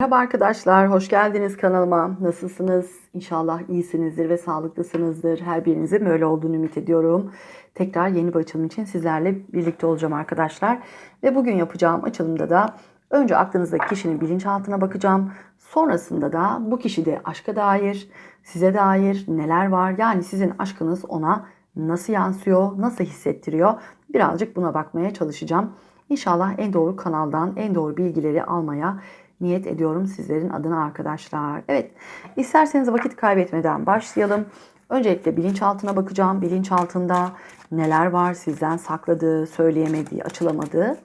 Merhaba arkadaşlar, hoş geldiniz kanalıma. Nasılsınız? İnşallah iyisinizdir ve sağlıklısınızdır. Her birinizin böyle olduğunu ümit ediyorum. Tekrar yeni bir açılım için sizlerle birlikte olacağım arkadaşlar. Ve bugün yapacağım açılımda da önce aklınızdaki kişinin bilinçaltına bakacağım. Sonrasında da bu kişide aşka dair, size dair neler var? Yani sizin aşkınız ona nasıl yansıyor, nasıl hissettiriyor? Birazcık buna bakmaya çalışacağım. İnşallah en doğru kanaldan en doğru bilgileri almaya niyet ediyorum sizlerin adına arkadaşlar. Evet, isterseniz vakit kaybetmeden başlayalım. Öncelikle bilinçaltına bakacağım. Bilinçaltında neler var sizden sakladığı, söyleyemediği, açılamadığı.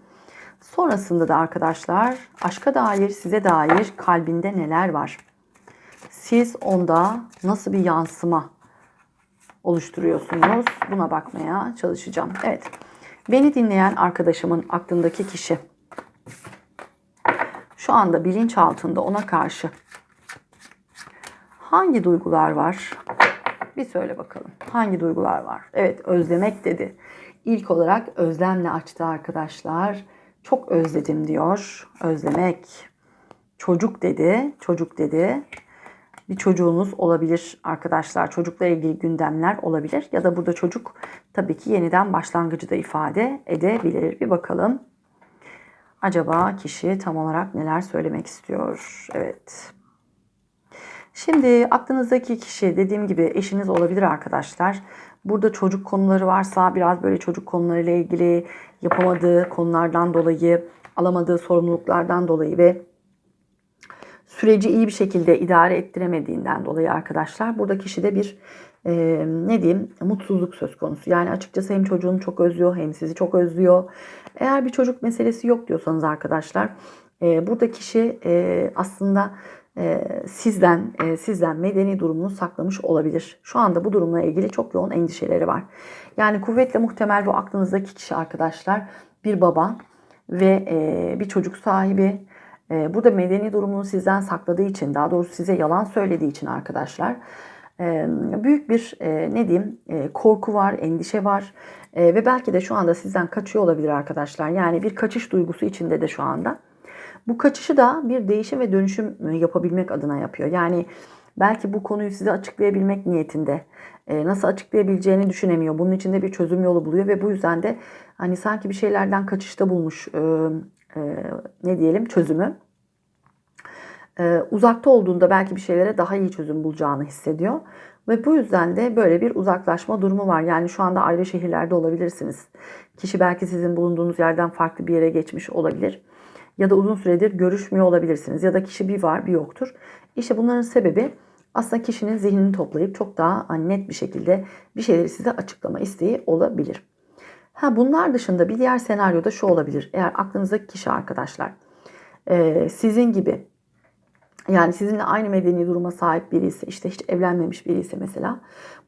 Sonrasında da arkadaşlar aşka dair, size dair kalbinde neler var? Siz onda nasıl bir yansıma oluşturuyorsunuz? Buna bakmaya çalışacağım. Evet. Beni dinleyen arkadaşımın aklındaki kişi şu anda bilinç altında ona karşı hangi duygular var? Bir söyle bakalım. Hangi duygular var? Evet, özlemek dedi. İlk olarak özlemle açtı arkadaşlar. Çok özledim diyor. Özlemek. Çocuk dedi. Çocuk dedi. Bir çocuğunuz olabilir arkadaşlar. Çocukla ilgili gündemler olabilir. Ya da burada çocuk tabii ki yeniden başlangıcı da ifade edebilir. Bir bakalım. Acaba kişi tam olarak neler söylemek istiyor? Evet. Şimdi aklınızdaki kişi dediğim gibi eşiniz olabilir arkadaşlar. Burada çocuk konuları varsa biraz böyle çocuk konularıyla ilgili yapamadığı konulardan dolayı, alamadığı sorumluluklardan dolayı ve süreci iyi bir şekilde idare ettiremediğinden dolayı arkadaşlar burada kişide bir e, ne diyeyim mutsuzluk söz konusu. Yani açıkçası hem çocuğunu çok özlüyor hem sizi çok özlüyor. Eğer bir çocuk meselesi yok diyorsanız arkadaşlar e, burada kişi e, aslında e, sizden e, sizden medeni durumunu saklamış olabilir. Şu anda bu durumla ilgili çok yoğun endişeleri var. Yani kuvvetle muhtemel bu aklınızdaki kişi arkadaşlar bir baba ve e, bir çocuk sahibi. Burada medeni durumunu sizden sakladığı için daha doğrusu size yalan söylediği için arkadaşlar büyük bir ne diyeyim korku var, endişe var ve belki de şu anda sizden kaçıyor olabilir arkadaşlar. Yani bir kaçış duygusu içinde de şu anda. Bu kaçışı da bir değişim ve dönüşüm yapabilmek adına yapıyor. Yani belki bu konuyu size açıklayabilmek niyetinde nasıl açıklayabileceğini düşünemiyor. Bunun için de bir çözüm yolu buluyor ve bu yüzden de hani sanki bir şeylerden kaçışta bulmuş ne diyelim çözümü. E, uzakta olduğunda belki bir şeylere daha iyi çözüm bulacağını hissediyor. Ve bu yüzden de böyle bir uzaklaşma durumu var. Yani şu anda ayrı şehirlerde olabilirsiniz. Kişi belki sizin bulunduğunuz yerden farklı bir yere geçmiş olabilir. Ya da uzun süredir görüşmüyor olabilirsiniz. Ya da kişi bir var bir yoktur. İşte bunların sebebi aslında kişinin zihnini toplayıp çok daha net bir şekilde bir şeyleri size açıklama isteği olabilir. Ha bunlar dışında bir diğer senaryoda şu olabilir. Eğer aklınızdaki kişi arkadaşlar sizin gibi yani sizinle aynı medeni duruma sahip biri ise işte hiç evlenmemiş biri ise mesela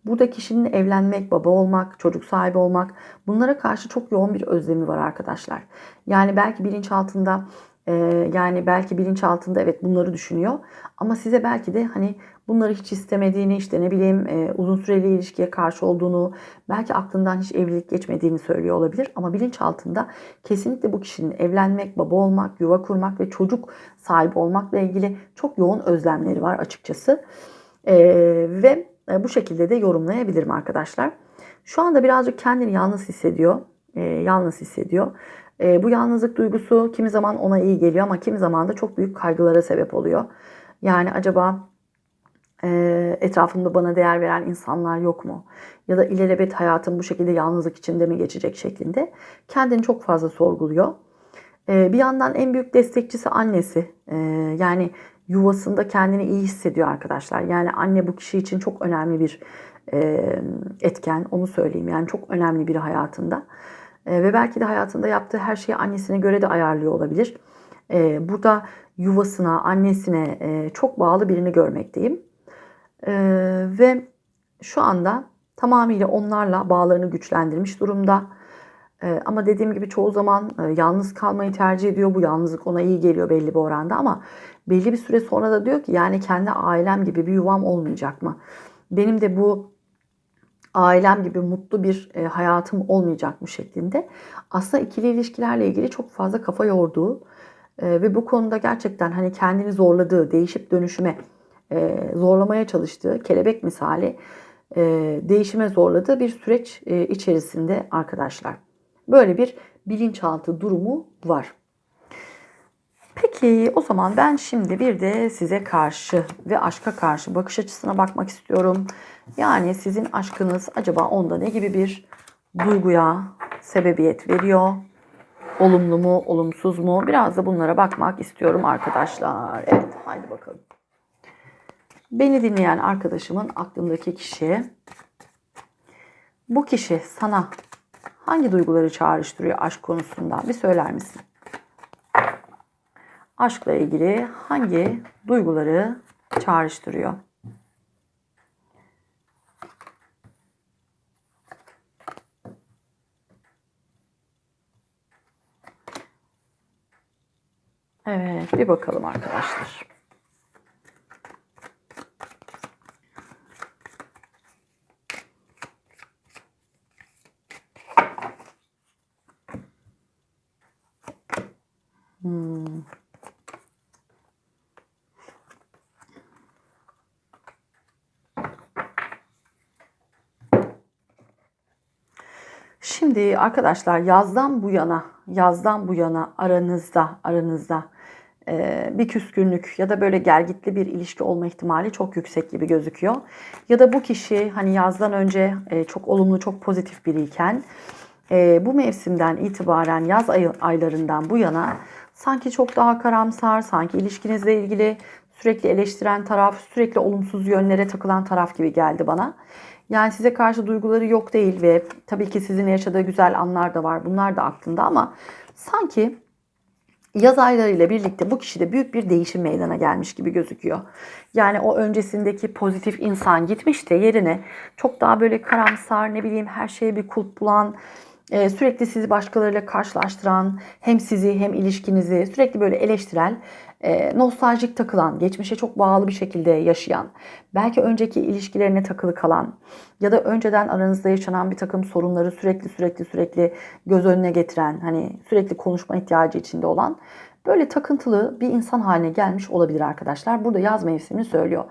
burada kişinin evlenmek, baba olmak, çocuk sahibi olmak bunlara karşı çok yoğun bir özlemi var arkadaşlar. Yani belki bilinçaltında e, yani belki bilinçaltında evet bunları düşünüyor ama size belki de hani bunları hiç istemediğini işte ne bileyim e, uzun süreli ilişkiye karşı olduğunu belki aklından hiç evlilik geçmediğini söylüyor olabilir ama bilinçaltında kesinlikle bu kişinin evlenmek, baba olmak, yuva kurmak ve çocuk sahibi olmakla ilgili çok yoğun özlemleri var açıkçası. E, ve e, bu şekilde de yorumlayabilirim arkadaşlar. Şu anda birazcık kendini yalnız hissediyor. E, yalnız hissediyor. E, bu yalnızlık duygusu kimi zaman ona iyi geliyor ama kimi zaman da çok büyük kaygılara sebep oluyor. Yani acaba e, etrafımda bana değer veren insanlar yok mu? Ya da ilelebet hayatım bu şekilde yalnızlık içinde mi geçecek şeklinde kendini çok fazla sorguluyor. E, bir yandan en büyük destekçisi annesi. E, yani yuvasında kendini iyi hissediyor arkadaşlar. Yani anne bu kişi için çok önemli bir e, etken. Onu söyleyeyim. Yani çok önemli biri hayatında. E, ve belki de hayatında yaptığı her şeyi annesine göre de ayarlıyor olabilir. E, burada yuvasına, annesine e, çok bağlı birini görmekteyim. E, ve şu anda tamamıyla onlarla bağlarını güçlendirmiş durumda. Ama dediğim gibi çoğu zaman e, yalnız kalmayı tercih ediyor. Bu yalnızlık ona iyi geliyor belli bir oranda ama belli bir süre sonra da diyor ki yani kendi ailem gibi bir yuvam olmayacak mı? Benim de bu ailem gibi mutlu bir e, hayatım olmayacak mı şeklinde. Aslında ikili ilişkilerle ilgili çok fazla kafa yorduğu E, ve bu konuda gerçekten hani kendini zorladığı, değişip dönüşüme e, zorlamaya çalıştığı kelebek misali değişime zorladığı bir süreç içerisinde arkadaşlar. Böyle bir bilinçaltı durumu var. Peki o zaman ben şimdi bir de size karşı ve aşka karşı bakış açısına bakmak istiyorum. Yani sizin aşkınız acaba onda ne gibi bir duyguya sebebiyet veriyor? Olumlu mu, olumsuz mu? Biraz da bunlara bakmak istiyorum arkadaşlar. Evet, haydi bakalım. Beni dinleyen arkadaşımın aklındaki kişi bu kişi sana hangi duyguları çağrıştırıyor aşk konusunda? Bir söyler misin? Aşkla ilgili hangi duyguları çağrıştırıyor? Evet, bir bakalım arkadaşlar. Hmm. Şimdi arkadaşlar yazdan bu yana, yazdan bu yana aranızda, aranızda bir küskünlük ya da böyle gergitli bir ilişki olma ihtimali çok yüksek gibi gözüküyor. Ya da bu kişi hani yazdan önce çok olumlu, çok pozitif biriyken bu mevsimden itibaren yaz ay, aylarından bu yana sanki çok daha karamsar, sanki ilişkinizle ilgili sürekli eleştiren taraf, sürekli olumsuz yönlere takılan taraf gibi geldi bana. Yani size karşı duyguları yok değil ve tabii ki sizin yaşadığı güzel anlar da var. Bunlar da aklında ama sanki yaz aylarıyla birlikte bu kişide büyük bir değişim meydana gelmiş gibi gözüküyor. Yani o öncesindeki pozitif insan gitmiş de yerine çok daha böyle karamsar ne bileyim her şeye bir kulp bulan, e, sürekli sizi başkalarıyla karşılaştıran, hem sizi hem ilişkinizi sürekli böyle eleştiren, e, nostaljik takılan, geçmişe çok bağlı bir şekilde yaşayan, belki önceki ilişkilerine takılı kalan ya da önceden aranızda yaşanan bir takım sorunları sürekli sürekli sürekli göz önüne getiren, hani sürekli konuşma ihtiyacı içinde olan böyle takıntılı bir insan haline gelmiş olabilir arkadaşlar. Burada yaz mevsimini söylüyor.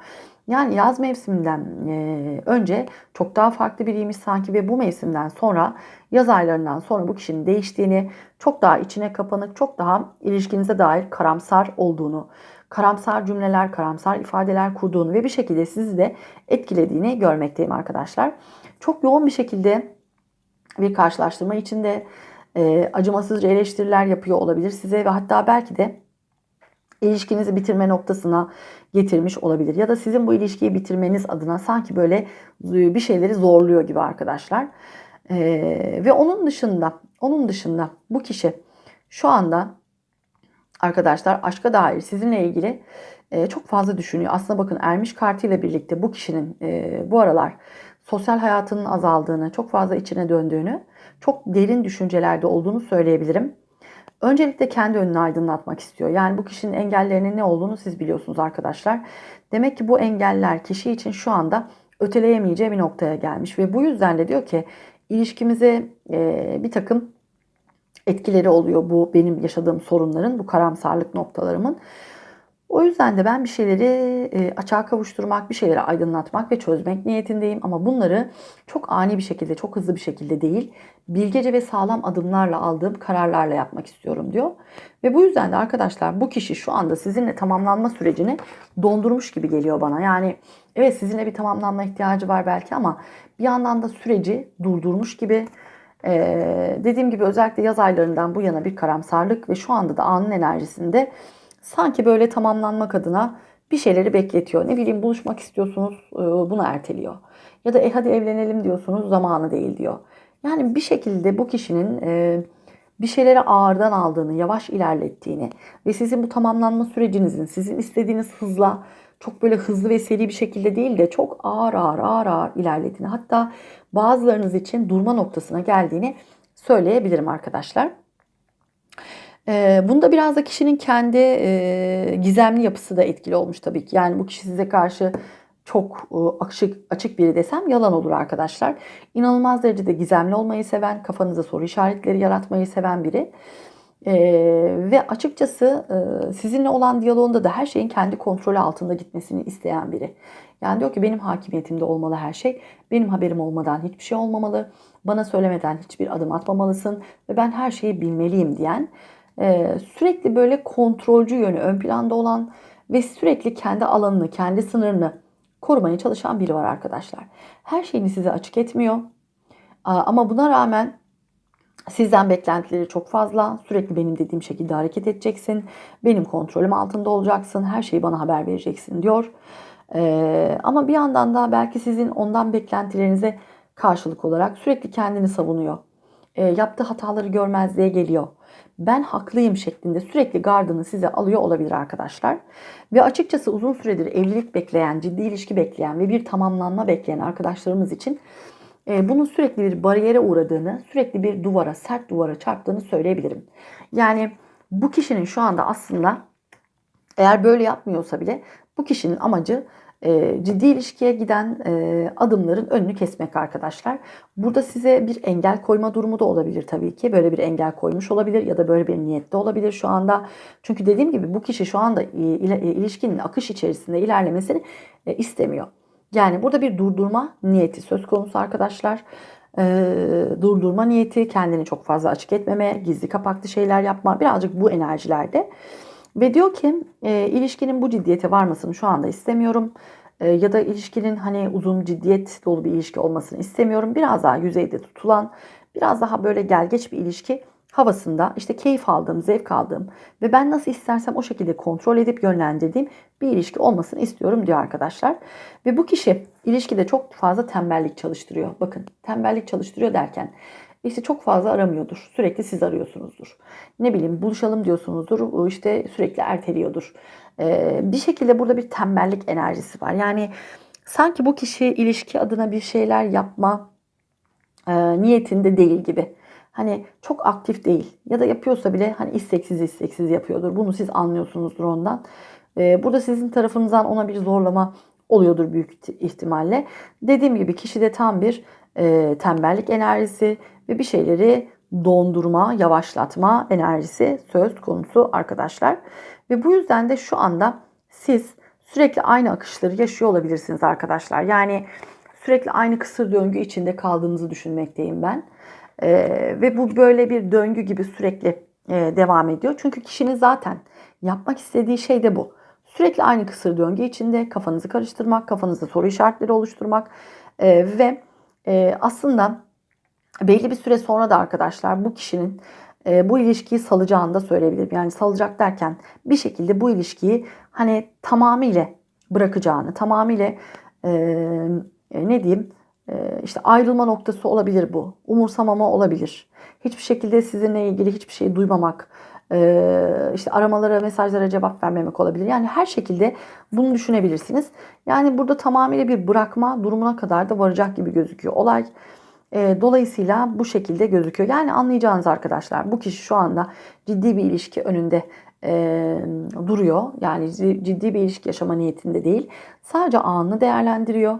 Yani yaz mevsiminden e, önce çok daha farklı biriymiş sanki ve bu mevsimden sonra yaz aylarından sonra bu kişinin değiştiğini, çok daha içine kapanık, çok daha ilişkinize dair karamsar olduğunu, karamsar cümleler, karamsar ifadeler kurduğunu ve bir şekilde sizi de etkilediğini görmekteyim arkadaşlar. Çok yoğun bir şekilde bir karşılaştırma içinde e, acımasızca eleştiriler yapıyor olabilir size ve hatta belki de ilişkinizi bitirme noktasına getirmiş olabilir. Ya da sizin bu ilişkiyi bitirmeniz adına sanki böyle e, bir şeyleri zorluyor gibi arkadaşlar. Ee, ve onun dışında, onun dışında bu kişi şu anda arkadaşlar aşka dair sizinle ilgili e, çok fazla düşünüyor. Aslında bakın ermiş kartıyla birlikte bu kişinin e, bu aralar sosyal hayatının azaldığını, çok fazla içine döndüğünü, çok derin düşüncelerde olduğunu söyleyebilirim. Öncelikle kendi önünü aydınlatmak istiyor. Yani bu kişinin engellerinin ne olduğunu siz biliyorsunuz arkadaşlar. Demek ki bu engeller kişi için şu anda öteleyemeyeceği bir noktaya gelmiş. Ve bu yüzden de diyor ki ilişkimize e, bir takım etkileri oluyor bu benim yaşadığım sorunların, bu karamsarlık noktalarımın. O yüzden de ben bir şeyleri e, açığa kavuşturmak, bir şeyleri aydınlatmak ve çözmek niyetindeyim. Ama bunları çok ani bir şekilde, çok hızlı bir şekilde değil, bilgece ve sağlam adımlarla aldığım kararlarla yapmak istiyorum diyor. Ve bu yüzden de arkadaşlar bu kişi şu anda sizinle tamamlanma sürecini dondurmuş gibi geliyor bana. Yani evet sizinle bir tamamlanma ihtiyacı var belki ama bir yandan da süreci durdurmuş gibi. Ee, dediğim gibi özellikle yaz aylarından bu yana bir karamsarlık ve şu anda da anın enerjisinde sanki böyle tamamlanmak adına bir şeyleri bekletiyor. Ne bileyim buluşmak istiyorsunuz e, bunu erteliyor. Ya da e hadi evlenelim diyorsunuz zamanı değil diyor. Yani bir şekilde bu kişinin e, bir şeyleri ağırdan aldığını, yavaş ilerlettiğini ve sizin bu tamamlanma sürecinizin sizin istediğiniz hızla çok böyle hızlı ve seri bir şekilde değil de çok ağır ağır ağır ağır ilerlediğini hatta bazılarınız için durma noktasına geldiğini söyleyebilirim arkadaşlar. Bunda biraz da kişinin kendi gizemli yapısı da etkili olmuş tabii ki. Yani bu kişi size karşı çok açık, açık biri desem yalan olur arkadaşlar. İnanılmaz derecede gizemli olmayı seven, kafanıza soru işaretleri yaratmayı seven biri. Ve açıkçası sizinle olan diyaloğunda da her şeyin kendi kontrolü altında gitmesini isteyen biri. Yani diyor ki benim hakimiyetimde olmalı her şey. Benim haberim olmadan hiçbir şey olmamalı. Bana söylemeden hiçbir adım atmamalısın. Ve ben her şeyi bilmeliyim diyen sürekli böyle kontrolcü yönü ön planda olan ve sürekli kendi alanını, kendi sınırını korumaya çalışan biri var arkadaşlar. Her şeyini size açık etmiyor. Ama buna rağmen Sizden beklentileri çok fazla. Sürekli benim dediğim şekilde hareket edeceksin. Benim kontrolüm altında olacaksın. Her şeyi bana haber vereceksin diyor. Ee, ama bir yandan da belki sizin ondan beklentilerinize karşılık olarak sürekli kendini savunuyor. Ee, yaptığı hataları görmezliğe geliyor. Ben haklıyım şeklinde sürekli gardını size alıyor olabilir arkadaşlar. Ve açıkçası uzun süredir evlilik bekleyen, ciddi ilişki bekleyen ve bir tamamlanma bekleyen arkadaşlarımız için e, bunun sürekli bir bariyere uğradığını, sürekli bir duvara, sert duvara çarptığını söyleyebilirim. Yani bu kişinin şu anda aslında eğer böyle yapmıyorsa bile bu kişinin amacı ciddi ilişkiye giden e, adımların önünü kesmek arkadaşlar. Burada size bir engel koyma durumu da olabilir tabii ki. Böyle bir engel koymuş olabilir ya da böyle bir niyette olabilir şu anda. Çünkü dediğim gibi bu kişi şu anda ilişkinin akış içerisinde ilerlemesini istemiyor. Yani burada bir durdurma niyeti söz konusu arkadaşlar. Ee, durdurma niyeti, kendini çok fazla açık etmeme, gizli kapaklı şeyler yapma birazcık bu enerjilerde. Ve diyor ki e, ilişkinin bu ciddiyete varmasını şu anda istemiyorum. E, ya da ilişkinin hani uzun ciddiyet dolu bir ilişki olmasını istemiyorum. Biraz daha yüzeyde tutulan, biraz daha böyle gelgeç bir ilişki havasında işte keyif aldığım, zevk aldığım ve ben nasıl istersem o şekilde kontrol edip yönlendirdiğim bir ilişki olmasını istiyorum diyor arkadaşlar. Ve bu kişi ilişkide çok fazla tembellik çalıştırıyor. Bakın tembellik çalıştırıyor derken işte çok fazla aramıyordur. Sürekli siz arıyorsunuzdur. Ne bileyim buluşalım diyorsunuzdur. işte sürekli erteliyordur. Ee, bir şekilde burada bir tembellik enerjisi var. Yani sanki bu kişi ilişki adına bir şeyler yapma e, niyetinde değil gibi hani çok aktif değil ya da yapıyorsa bile hani isteksiz isteksiz yapıyordur. Bunu siz anlıyorsunuzdur ondan. Ee, burada sizin tarafınızdan ona bir zorlama oluyordur büyük ihtimalle. Dediğim gibi kişide tam bir e, tembellik enerjisi ve bir şeyleri dondurma, yavaşlatma enerjisi söz konusu arkadaşlar. Ve bu yüzden de şu anda siz sürekli aynı akışları yaşıyor olabilirsiniz arkadaşlar. Yani sürekli aynı kısır döngü içinde kaldığınızı düşünmekteyim ben. E, ve bu böyle bir döngü gibi sürekli e, devam ediyor. Çünkü kişinin zaten yapmak istediği şey de bu. Sürekli aynı kısır döngü içinde kafanızı karıştırmak, kafanızda soru işaretleri oluşturmak e, ve e, aslında belli bir süre sonra da arkadaşlar bu kişinin e, bu ilişkiyi salacağını da söyleyebilirim. Yani salacak derken bir şekilde bu ilişkiyi hani tamamıyla bırakacağını, tamamıyla e, ne diyeyim ee, işte ayrılma noktası olabilir bu. Umursamama olabilir. Hiçbir şekilde sizinle ilgili hiçbir şey duymamak, işte aramalara, mesajlara cevap vermemek olabilir. Yani her şekilde bunu düşünebilirsiniz. Yani burada tamamıyla bir bırakma durumuna kadar da varacak gibi gözüküyor olay. Ee, dolayısıyla bu şekilde gözüküyor. Yani anlayacağınız arkadaşlar bu kişi şu anda ciddi bir ilişki önünde duruyor. Yani ciddi bir ilişki yaşama niyetinde değil. Sadece anını değerlendiriyor.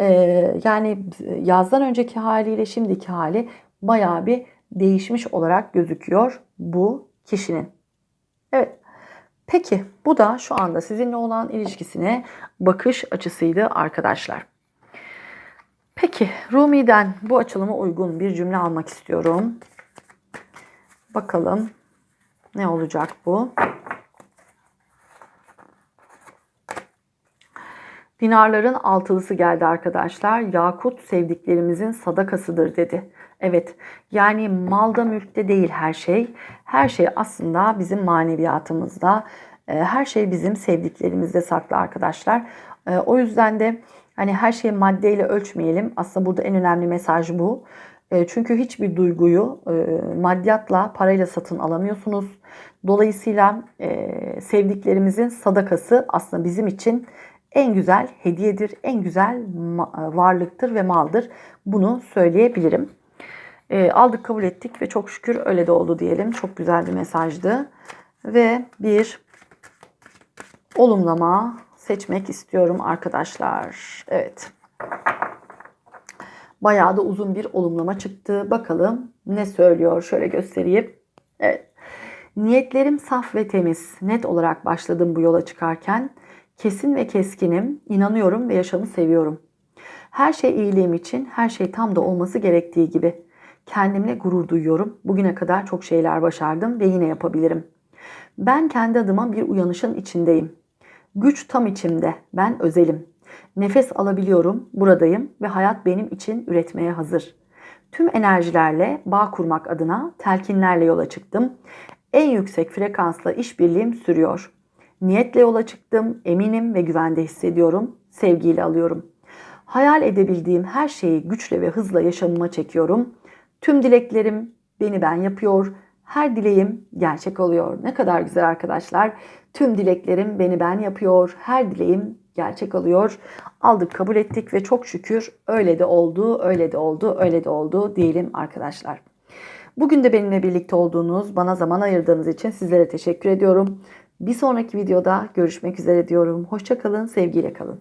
Ee, yani yazdan önceki haliyle şimdiki hali bayağı bir değişmiş olarak gözüküyor bu kişinin. Evet. Peki bu da şu anda sizinle olan ilişkisine bakış açısıydı arkadaşlar. Peki Rumi'den bu açılıma uygun bir cümle almak istiyorum. Bakalım ne olacak bu? Dinarların altılısı geldi arkadaşlar. Yakut sevdiklerimizin sadakasıdır dedi. Evet yani malda mülkte değil her şey. Her şey aslında bizim maneviyatımızda. Ee, her şey bizim sevdiklerimizde saklı arkadaşlar. Ee, o yüzden de hani her şeyi maddeyle ölçmeyelim. Aslında burada en önemli mesaj bu. Ee, çünkü hiçbir duyguyu e, maddiyatla, parayla satın alamıyorsunuz. Dolayısıyla e, sevdiklerimizin sadakası aslında bizim için en güzel hediyedir, en güzel varlıktır ve maldır. Bunu söyleyebilirim. E, aldık kabul ettik ve çok şükür öyle de oldu diyelim. Çok güzel bir mesajdı. Ve bir olumlama seçmek istiyorum arkadaşlar. Evet. Bayağı da uzun bir olumlama çıktı. Bakalım ne söylüyor? Şöyle göstereyim. Evet. Niyetlerim saf ve temiz. Net olarak başladım bu yola çıkarken. Kesin ve keskinim. İnanıyorum ve yaşamı seviyorum. Her şey iyiliğim için, her şey tam da olması gerektiği gibi. Kendimle gurur duyuyorum. Bugüne kadar çok şeyler başardım ve yine yapabilirim. Ben kendi adıma bir uyanışın içindeyim. Güç tam içimde. Ben özelim. Nefes alabiliyorum, buradayım ve hayat benim için üretmeye hazır. Tüm enerjilerle bağ kurmak adına telkinlerle yola çıktım. En yüksek frekansla işbirliğim sürüyor. Niyetle yola çıktım, eminim ve güvende hissediyorum, sevgiyle alıyorum. Hayal edebildiğim her şeyi güçle ve hızla yaşamıma çekiyorum. Tüm dileklerim beni ben yapıyor. Her dileğim gerçek oluyor. Ne kadar güzel arkadaşlar. Tüm dileklerim beni ben yapıyor. Her dileğim gerçek oluyor. Aldık, kabul ettik ve çok şükür öyle de oldu, öyle de oldu, öyle de oldu diyelim arkadaşlar. Bugün de benimle birlikte olduğunuz, bana zaman ayırdığınız için sizlere teşekkür ediyorum. Bir sonraki videoda görüşmek üzere diyorum. Hoşçakalın, sevgiyle kalın.